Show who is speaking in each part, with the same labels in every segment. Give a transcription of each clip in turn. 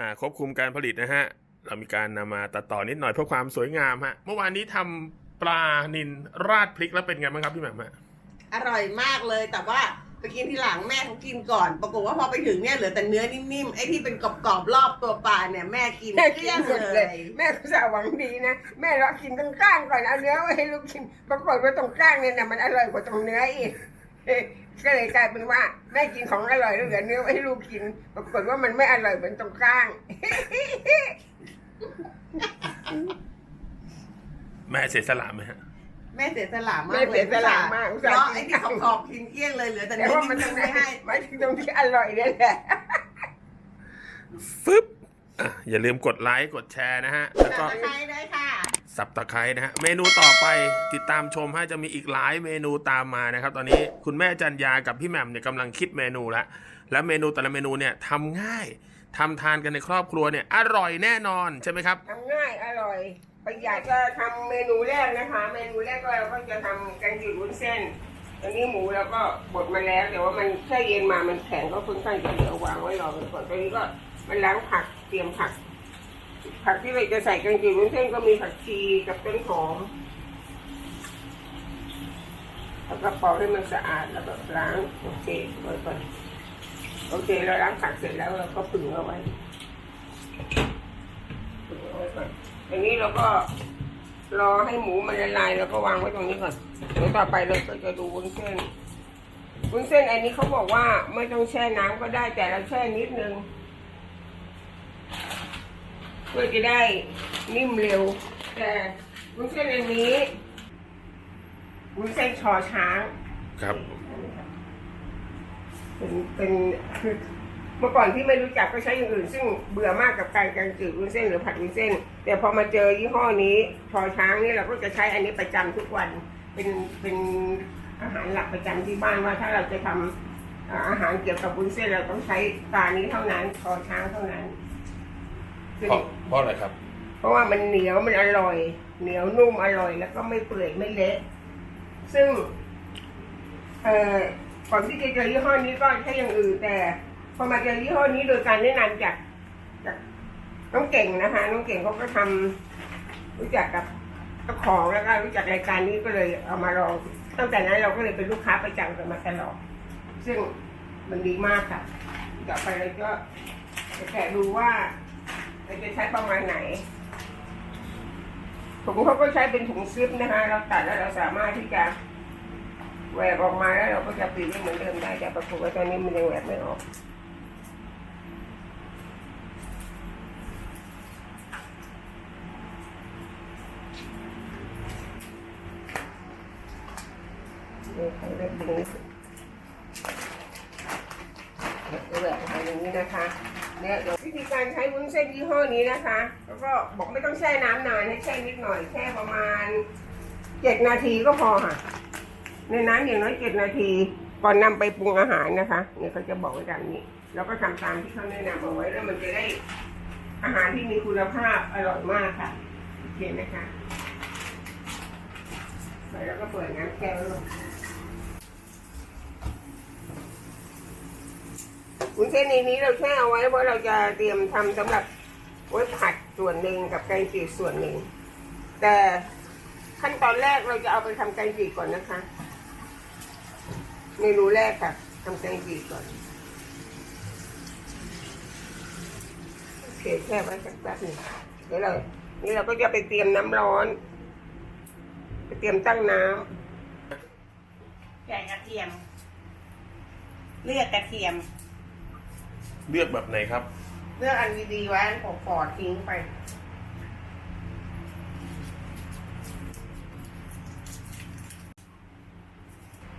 Speaker 1: อ่าควบคุมการผลิตนะฮะ เรามีการนำมาตัดต่อนิดหน่อยเพื่อความสวยงามฮะ เมื่อวานนี้ทำปลานินราดพริกแล้วเป็นไงบ้างครับพี่แหม่มฮะ
Speaker 2: อร่อยมากเลยแต่ว่าไปกินทีหลังแม่เขากินก่อน ปรากฏว่าพอไปถึงเนี่ยเหลือแต่เนื้อนิ่มๆไอ้ที่เป็นกรอบๆรอบตัวปลาเนี่ยแม่กิน
Speaker 3: แม่
Speaker 2: เก
Speaker 3: กิ
Speaker 2: ลี้ย
Speaker 3: น
Speaker 2: ง
Speaker 3: หมด
Speaker 2: เล
Speaker 3: เลยยแม่ก็จะหวังดีนะ แม่เรากินตรงกลางก่อนเอาเนื้อไว้ให้ลูกกินปรากฏว่าตรงกลางเนี่ยนะมันอร่อยกว่าตรงเนื้ออีกเอ้ย ก็เลยกลายเป็นว่าแม่กินของอร่อยแล้วเหลือเนื้อไว้ให้ลูกกิน ปรากฏว่ามันไม่อร่อยเหมือนตรงกลาง
Speaker 1: แม่เสียสละไหมฮะ
Speaker 2: แม่เสียสละมาก
Speaker 3: แม่เสียสละมากอุตส่าห์
Speaker 2: เพราะไอ้ที่ขอบๆกินเกลี้ยงเลยเหลือแต่
Speaker 3: แต่
Speaker 2: เนื้อ
Speaker 3: ว่ามัน
Speaker 2: นิ่
Speaker 3: ตร
Speaker 2: ม
Speaker 3: ง
Speaker 2: ๆ
Speaker 3: ไหน
Speaker 2: ไม่ให้
Speaker 3: หมายถึงตรงที่อร่อยเนี่ยแหละ
Speaker 1: ฟึบอะอย่าลืมกดไลค์กดแชร์นะฮะ แล้วก็
Speaker 2: ตะไคร้ด้วยค่ะ
Speaker 1: สับตะไคร้นะฮะเมนูต่อไปติดตามชมให้จะมีอีกหลายเมนูตามมานะครับ ตอนนี้คุณแม่จันยากับพี่แหม่มเนี่ยกำลังคิดเมนูล้วและเมนูแต่ละเมนูเนี่ยทำง่ายทำทานกันในครอบครัวเนี่ยอร่อยแน่นอนใช่ไหมครับ
Speaker 3: ทำง่ายอร่อยประหยัดจะทำเมนูแรกนะคะ เมนูแรกก็เราก็จะทำแกงจืดวุ้นเส้นตอนนี้หมูเราก็บดมาแล้วแต่ว่ามันแช่เย็นมามันแข็งก็ค่อนข้างจะเหลือวางไว้รอไปก่อนตอนนี้ก็มันล้างผักเตรียมผัก ผักที่เราจะใส่แกงจืดวุ้นเส้นก็มีผักชีกับต้นหอมแล้วก็ปอกให้มันสะอาดแล้วก็ล้างโอเคไว้ก่อนโอเคเราล้างผักเสร็จแล้วเราก็ผึ่งเอาไว้อันนี้เราก็รอให้หมูมันละลายแล้วก็วางไว้ตรงนี้ก่อนเดี๋ยวต่อไปเราก็จะดูวุ้นเส้นวุ้นเส้นอันนี้เขาบอกว่าไม่ต้องแช่น้ำก็ได้แต่เราแช่นิดนึง พื่อจะได้นิ่มเร็ว แต่วุ้นเส้นอันนี้วุ้นเส้นชอช้าง
Speaker 1: ครับ
Speaker 3: เป็นเป็นคือเมื่อก่อนที่ไม่รู้จักก็ใช้อย่างอื่น ซึ่งเบื่อมากกับการแกงจืดวุ้นเส้นหรือผัดวุ้นเส้น แต่พอมาเจอยี่ห้อนี้ชอช้างนี่เราก็จะใช้อันนี้ประจำทุกวัน เป็นเป็นอาหารหลักประจำที่บ้านว่าถ้าเราจะทำอ่าอาหารเกี่ยวกับวุ้นเส้นเราต้องใช้ตานี้เท่านั้นชอช้างเท่านั้นซึ่ง
Speaker 1: เพราะเพราะอะไรครับ
Speaker 3: เพราะว่ามันเหนียวมันอร่อย เหนียวนุ่มอร่อย แล้วก็ไม่เปื่อยไม่เละซึ่ง เอ่อก่อนที่จะเจอยี่ห้อนี้ก็ใช้อย่างอื่นแต่พอมาเจอยี่ห้อนี้โดยการแนะนำจากจากน้องเก่งนะคะน้องเก่งเขาก็ทำรู้จักกับเจ้าของแล้วก็รู้จักรายการนี้ก็เลยเอามาลองตั้งแต่นั้นเราก็เลยเป็นลูกค้าประจำกันมาตลอดซึ่งมันดีมากค่ะต่อไปเราก็จะแกะดูว่า เราจะใช้ประมาณไหนถุงเขาก็ใช้เป็นถุงซิปนะคะเราตัดแล้วเราสามารถที่จะแหวกออกมาแล้วเราก็จะปิดได้เหมือนเดิมได้แต่ปรากฏว่าตอนนี้มันยังแหวกไม่ออกนี่เขาเรียกดึงแหวกออกมาอย่างนี้นะคะ เนี่ยเดี๋ยววิธีการใช้วุ้นเส้นยี่ห้อนี้นะคะ แล้วก็บอกไม่ต้องแช่น้ำนานให้แช่นิดหน่อยแช่ประมาณเจ็ดนาทีก็พอค่ะ ในน้ำอย่างน้อยเจ็ดนาทีก่อนนำไปปรุงอาหารนะคะเนี่ยเขาจะบอกไว้แบบนี้ แล้วก็ทำตามที่เขาแนะนำเอาไว้แล้วมันจะได้อาหารที่มีคุณภาพอร่อยมากค่ะโอเคนะคะแล้วก็เปิดน้ำแก้วลง วุ้นเส้นในนี้เราแช่เอาไว้เพราะเราจะเตรียมทำสำหรับไว้ผัดส่วนหนึ่งกับแกงจืดส่วนหนึ่ง แต่ขั้นตอนแรกเราจะเอาไปทำแกงจืดก่อนนะคะเมนูแรกค่ะทำแกงจืดก่อนโอเคแช่ไว้สักแป๊บหนึงเดี๋ยวเรานี่เราก็จะไปเตรียมน้ำร้อน ไปเตรียมตั้งน้ำ
Speaker 2: แกงกระเทียม เลือดกระเทียม
Speaker 1: เลือกแบบไหนครับ
Speaker 2: เลือกอันดีๆไว้ขอฟอดทิ้งไป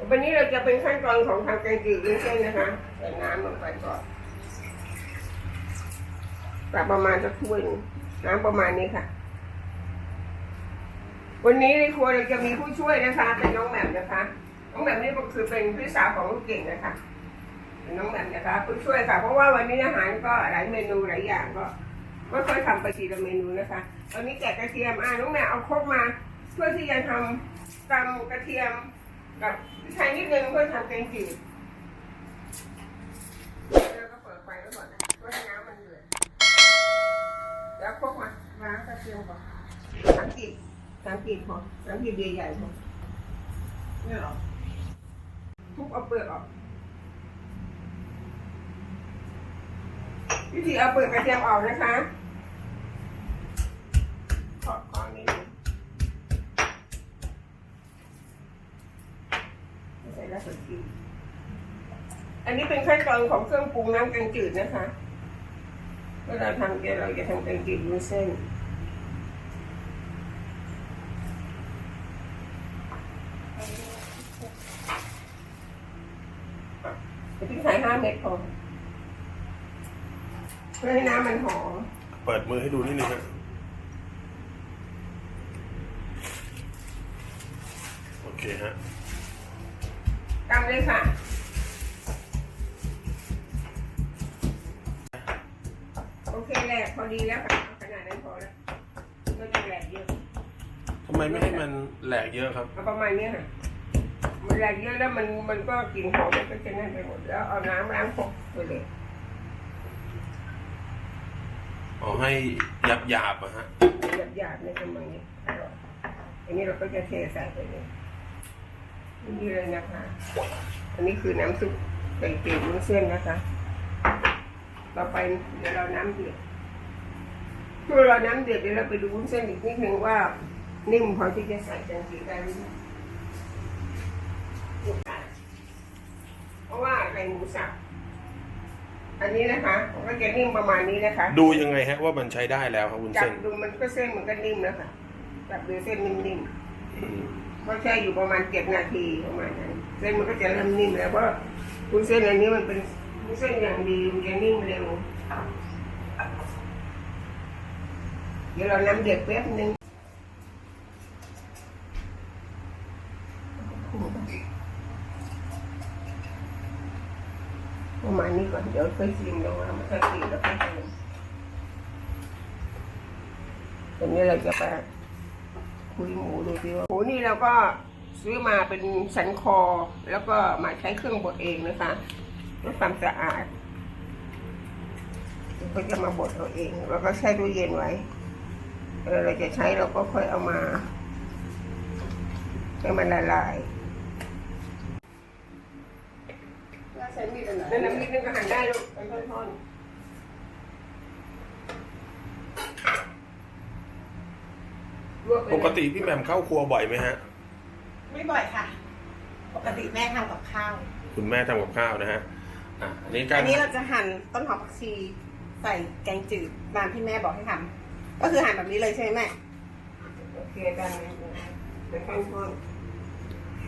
Speaker 3: วันนี้เราจะเป็นขั้นตอนของทำแกงจืดวุ้นเส้นนะคะใส่น้ำลงไปก่อนปรับประมาณสักถ้วยหนึ่งน้ำประมาณนี้ค่ะ วันนี้ในครัวเราจะมีผู้ช่วยนะคะ เป็นน้องแหม่มนะคะ น้องแหม่มนี่ก็คือเป็นพี่สาวของลูกเก่งนะคะ น้องแหม่มนะคะผู้ช่วยค่ะ เพราะว่าวันนี้อาหารก็หลายเมนูหลายอย่างก็ไม่ค่อยทำไปทีละเมนูนะคะตอนนี้แกะกระเทียมอะน้องแหม่มเอาครกมาเพื่อที่จะทำตำกระเทียมกับพริกไทยนิดนึงเพื่อทำแกงจืดแล้วก็เปิดไฟไว้ก่อนนะเพื่อให้น้ำมันเดือดทียมก่อนสามกีบสามกีบพอสามกีบใหญ่ๆพอ
Speaker 2: เนี่ยหรอ
Speaker 3: ทุบเอาเปลือกออก วิธีเอาเปลือกกระเทียมออกนะคะขอดคอนิดนึงใส่แล้วสดกินอันนี้เป็นขั้นตอนของเครื่องปรุงน้ำแกงจืดนะคะเมื่อเราทำเดี๋ยวเราจะทำแกงจืดวุ้นเส้นจะพริกไทยห้าเม็ดพอ เพื่อให้น้ำมันหอม
Speaker 1: เปิดมือให้ดูนิดนึงฮะโอเคฮะ
Speaker 3: ตามเลยค่ะโอเคแหละพอดีแล้วค่ะเอาขนาดนั้นพอแล้วไม่ต้องแหลกเยอะ
Speaker 1: ทำไมไม่ให้มันแหลกเยอะครับ
Speaker 3: เอาประมาณเนี้ยค่ะมันแหลกเยอะแล้วมันมันก็กลิ่นหอมมันก็จะนั่นไปหมดแล้วเอาน้ำล้างพกไปเลย
Speaker 1: อ๋อให้หยาบหยาบอะฮะ
Speaker 3: หยาบหยาบในประมานี้อร่อยอันนี้เราก็จะเทใส่ไปเลยนี่เลยนะคะ อันนี้คือน้ำซุปไก่จืดวุ้นเส้นนะคะ ต่อไปเดี๋ยวเราน้ำเดือดเมื่อเราน้ำเดือดเดี๋ยวเราไปดูวุ้นเส้นอีกนิดนึงว่า นิ่มพอที่จะใส่แกงจืดได้หรือไม่เพราะว่าไก่หมูสับ อันนี้นะคะมันก็จะนิ่มประมาณนี้นะคะ
Speaker 1: ดูยังไงฮะว่ามันใช้ได้แล้วครับวุ้น
Speaker 3: จับ
Speaker 1: เส้น
Speaker 3: ดูมันก็เส้นมันก็นิ่มแล้วค่ะจับดูเส้นนิ่ม
Speaker 1: อืม
Speaker 3: ๆก็แช่อยู่ประมาณเจ็ดนาทีประมาณนั้นเส้นมันก็จะเริ่มนิ่มแล้วเพราะวุ้นเส้นอันนี้มันเป็นวุ้นเส้นอย่างดีมันจะนิ่มเร็ว เดี๋ยวเราน้ำเดือดแป๊บนึง ประมาณนี้ก่อนเดี๋ยวค่อยชิมลงแล้วมันค่อยกินแล้วค่อยเติมตอนนี้เราจะไปคุยหมูดูสิว่าหมูนี่เราก็ซื้อมาเป็นสันคอ แล้วก็มาใช้เครื่องบดเองนะคะเพื่อความสะอาดเราก็จะมาบดเอาเองแล้วก็แช่ตู้เย็นไว้เวลาเราจะใช้เราก็ค่อยเอามาให้มันละลาย
Speaker 2: ใช้มีดอันไหน
Speaker 3: นั่นน้ำพริกนั่นก็หั่นได้ลูกเป็นท่อนๆลวไปเลย
Speaker 1: ปกติพี่แหม่มเข้าครัวบ่อยไหมฮะ
Speaker 2: ไม่บ่อยค่ะ ปกติแม่ทำกับข้าว
Speaker 1: คุณแม่ทำกับข้าวนะฮะ อะอันนี้การ
Speaker 2: อันนี้เราจะหั่นต้นหอมผักชีใส่แกงจืดตามที่แม่บอกให้ทำก็คือหั่นแบบนี้เลยใช่ไหมแม่
Speaker 3: โอเคกันเป็นท่อนๆโอเค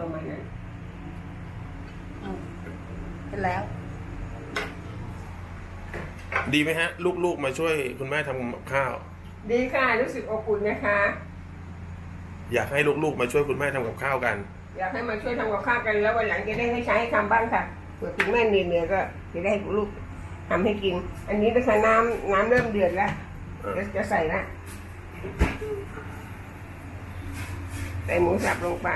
Speaker 3: ประมาณนั้น
Speaker 2: เป็นแล้ว
Speaker 1: ดีไหมฮะ ลูกๆมาช่วยคุณแม่ทำกับข้าว
Speaker 3: ดีค่ะ รู้สึกอบอุ่นนะคะ
Speaker 1: อยากให้ลูกๆมาช่วยคุณแม่ทำกับข้าวกัน
Speaker 3: อยากให้มาช่วยทำกับข้าวกันแล้ววันหลังจะได้ให้ใช้ให้ทำบ้างค่ะเผื่อคุณแม่เหนื่อยๆก็จะได้ให้ลูกทำให้กิน อันนี้นะคะน้ำน้ำเริ่มเดือดแล้ว
Speaker 1: เออ
Speaker 3: เดี๋ยวจะใส่ละใส่หมูสับลงไป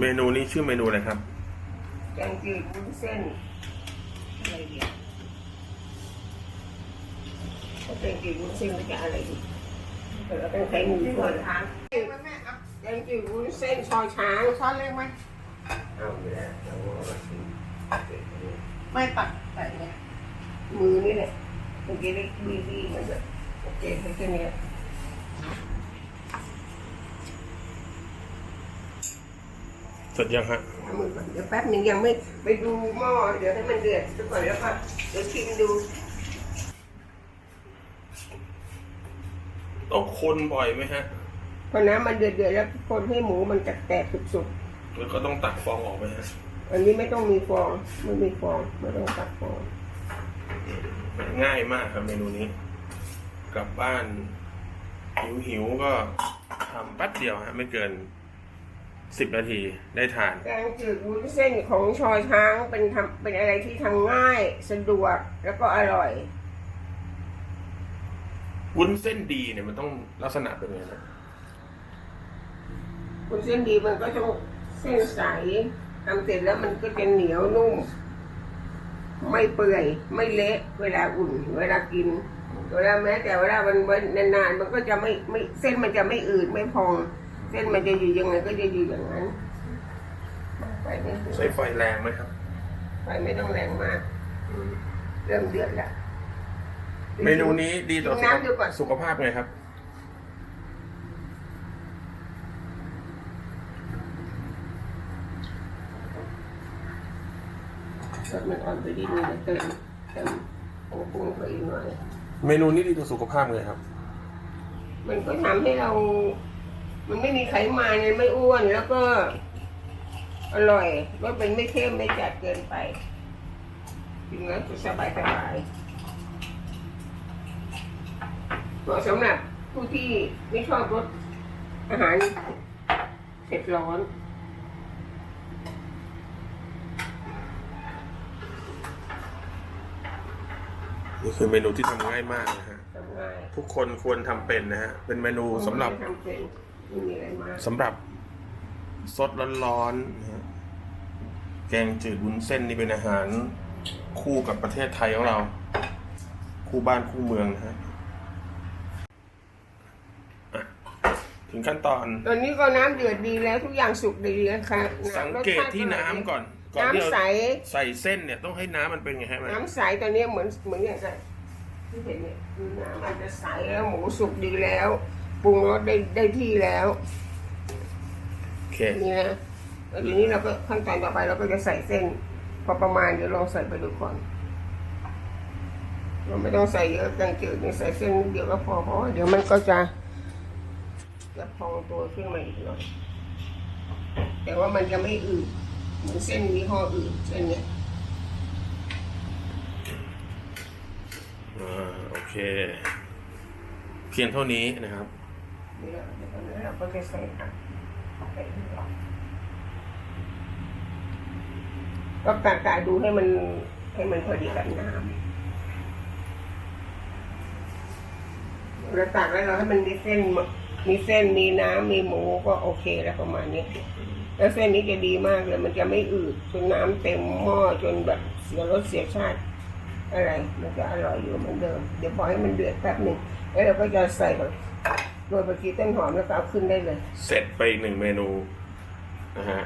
Speaker 1: เมนูนี้ชื่อเมนูอะไรครับ
Speaker 3: แกงจืดวุ้นเส้นอะไรเดียวถ้าแกงจืดวุ้นเส้นมันจะอะไรดีเราต้องใช้มือช่วย
Speaker 2: ช้างเกไหมแก
Speaker 3: งจืดวุ้นเส้นชอยช้าง
Speaker 2: ช้อนเล็กไหม
Speaker 3: เอาไปแล้วเอามาชิม
Speaker 2: ไม่ตักใส่เนี่ย
Speaker 3: มือนี่แหละเมื่อกี้ได้บีบีมันจะโอเคแค่นี้ย
Speaker 1: เส ร็จยังฮะ
Speaker 3: เอามือก่อนเดี๋ยวแป๊บหนึงยังไม่ไปดูหม้อเดี๋ยวให้มันเดือดซะก่อนแล้วก็เดี๋ยวชิมดู
Speaker 1: ต้องคนบ่อยไหมฮะ
Speaker 3: พอน้ำมันเดือดเดือดแล้วคนให้หมูมันจะแตกสุก
Speaker 1: แล้วก็ต้องตักฟองออกไหมฮะ
Speaker 3: ๆอันนี้ไม่ต้องมีฟองไม่มีฟองไม่ต้องตัดฟอง
Speaker 1: ง่ายมากครับเมนูนี้ กลับบ้านหิวหิวๆก็ทำแป๊บเดียวฮะไม่เกิน สิบนาทีได้ทาน
Speaker 3: แกงจืดวุ้นเส้นของชอช้างเป็นทำเป็นอะไรที่ทำง่ายสะดวกแล้วก็อร่อย
Speaker 1: วุ้นเส้นดีเนี่ยมันต้องลักษณะเป็นไงนะ
Speaker 3: วุ้นเส้นดีมันก็ต้องเส้นใสทำเสร็จแล้วมันก็จะเหนียวนุ่ม ไม่เปื่อย ไม่เละเวลาอุ่น เวลากิน เวลาแม้แต่เวลามันไว้นานๆมันก็จะไม่ไม่เส้นมันจะไม่อืดไม่พอง เส้นมันจะอยู่ยังไงก็จะอยู่อย่างนั้นไฟไม่
Speaker 1: ใช้ไฟแรงไหมครับ
Speaker 3: ไฟไม่ต้องแรงมากเริ่มเดือดละ
Speaker 1: เมนูนี้ดีต่อสุข
Speaker 3: น้ำดูก่อน
Speaker 1: สุขภาพไงครับ
Speaker 3: รสมันอ่อนไปนิดนึงเติมเติมผงปรุงไปอีกหน่อย
Speaker 1: เมนูนี้ดีต่อสุขภาพไงครับ
Speaker 3: มันก็ทำให้เรา มันไม่มีไขมันมันไม่อ้วนแล้วก็ อร่อยว่าเป็นไม่เข้มไม่จัดเกินไปกินแล้วจะสบายสบายเหมาะสำหรับผู้ที่ไม่ชอบรสอาหารเผ็ดร้อน
Speaker 1: นี่คือเมนูที่ทำง่ายมากนะฮะ
Speaker 3: ทำง่าย
Speaker 1: ทุกคนควรทำเป็นนะฮะ เป็นเมนูสำหรับ
Speaker 3: ทำเป็น ไม่มีอะไรมาก
Speaker 1: สำหรับสดร้อนๆนะฮะแกงจืดวุ้นเส้นนี่เป็นอาหารคู่กับประเทศไทยของเรา คู่บ้านคู่เมืองนะฮะอะถึงขั้นตอน
Speaker 3: ตอนนี้ก็น้ำเดือดดีแล้วทุกอย่างสุกดีแล้วค่ะ
Speaker 1: สังเกตที่น้ำก่อน ก่อนที่เรา
Speaker 3: น้ำใส
Speaker 1: ใส่เส้นเนี่ยต้องให้น้ำมันเป็นไงฮะแม่
Speaker 3: น้ำใสตอนนี้เหมือนเหมือนอย่างไรที่เห็นเนี่ยคือน้ำอาจจะใสแล้วหมูสุกดีแล้ว ปรุงรสได้ได้ที่แล้ว
Speaker 1: โอเค
Speaker 3: นี่นะแล้วทีนี้เราก็ขั้นตอนต่อไปเราก็จะใส่เส้น พอประมาณเดี๋ยวลองใส่ไปดูก่อนเราไม่ต้องใส่เยอะแกงจืดนี่ใส่เส้นนิดเดียวก็พอเพราะว่าเดี๋ยวมันก็จะจะพองตัวขึ้นมาอีกหน่อยแต่ว่ามันจะไม่อืดเหมือนเส้นยี่ห้ออื่นเส้นเนี้ย
Speaker 1: อ่าโอเค เพียงเท่านี้นะครับ
Speaker 3: นี่แหละเดี๋ยวตอนนี้เราก็จะใส่ผักใส่ที่เรก็กะดูให้มันให้มันพอดีกับน้ำเราตักแล้วเราให้มันมีเส้น มีเส้นมีน้ำมีหมูก็โอเคแล้วประมาณนี้ แล้วเส้นนี้จะดีมากเลย มันจะไม่อืดจนน้ำเต็มหม้อจนแบบเสียรสเสียชาติอะไร มันจะอร่อยอยู่เหมือนเดิม เดี๋ยวพอให้มันเดือดแป๊บหนึ่งแล้วเราก็จะใส่แบบ โรยผักชีต้นหอมแล้วก็เอาขึ้นได้เลย
Speaker 1: เสร็จไปอีกหนึ่งเมนูนะฮะ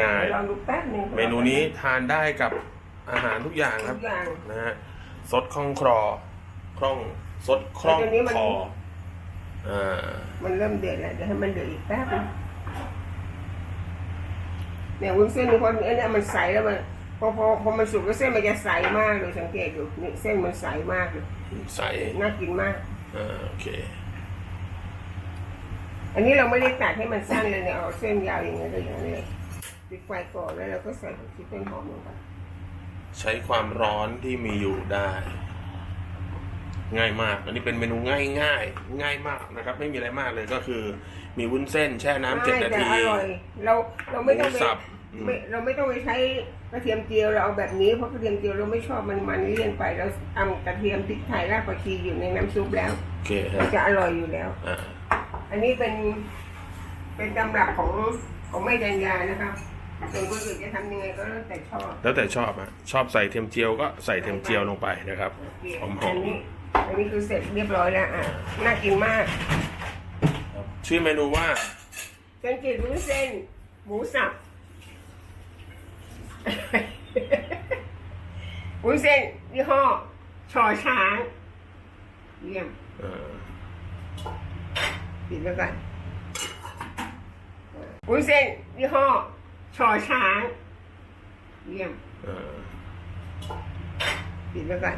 Speaker 1: ง่าย
Speaker 3: ลองดูแป๊บหนึ่ง
Speaker 1: ๆเมนูนี้ทานได้กับอาหารทุกอย่างค
Speaker 3: ทุ
Speaker 1: รับ
Speaker 3: กอย่าง
Speaker 1: นะฮะสดคล่องคลอคล่องสดคล่อง
Speaker 3: แล้วตอนนี้มัน
Speaker 1: คออ่า
Speaker 3: มันเริ่มเดือดแล้วเดี๋ยวให้มันเดือดอีกแป๊บนึงเนี่ยวุ้นเส้นนี่พออันเนี้ยมันใสแล้วมันพอพอพอมันสุกแล้วเส้นมันจะใสมากเลยสังเกตดูนี่เส้นมันใสมากเลย
Speaker 1: ใส่
Speaker 3: น่ากินมาก
Speaker 1: อ่าโอเค
Speaker 3: อันนี้เราไม่ได้ตัดให้มันสั้นเลยเนี่ยเอาเส้นยาวอย่างเงี้ยเลยอย่างนี้เลยปิดไฟก่อนแล้วเราก็ใส่ผักชีต้นหอมลงไป
Speaker 1: ใช้ความร้อนที่มีอยู่ได้ ง่ายมาก อันนี้เป็นเมนูง่ายง่ายง่ายมากนะครับ ไม่มีอะไรมากเลยก็คือ มีวุ้นเส้นแช่น้ำเจ็ดนา
Speaker 3: แต่
Speaker 1: ที
Speaker 3: อร่อยเราเราไม่ต้อง
Speaker 1: หมู
Speaker 3: ไป
Speaker 1: สับอืม
Speaker 3: ไม่เราไม่ต้องไปใช้กระเทียมเจียวเราเอาแบบนี้เพราะกระเทียมเจียวเราไม่ชอบมันมันเลี่ยนไปเราทำกระเทียมพริกไทยรากผักชีอยู่ในน้ำซุปแล้ว
Speaker 1: โอเคฮะ
Speaker 3: มันจะอร่อยอยู่แล้ว
Speaker 1: อ่า
Speaker 3: อันนี้เป็นเป็นตำรับของของแม่จันยานะครับส่วนคนอื่นจะทำยังไงก็แล้วแต่ชอบ
Speaker 1: แล้วแต่ชอบอะชอบใส่เทียมเจียวก็ใส่เทียมเจียวลงไปนะครับหอมหอ
Speaker 3: อั
Speaker 1: ม
Speaker 3: นนี้อันนี้คือเสร็จเรียบร้อยแล้วอะน่ากินมาก
Speaker 1: ชื่อเมนูว่า
Speaker 3: แกงจืดวุ้นเส้นหมูสับวุ้นเส้นยี่ห้อชอช้างเยี่ยม
Speaker 1: เอ่อ
Speaker 3: ปิดไว้ก่อนวุ้นเส้นยี่ห้อชอช้าง เยี่ยม
Speaker 1: เอ่อ
Speaker 3: ปิดไว้ก่อน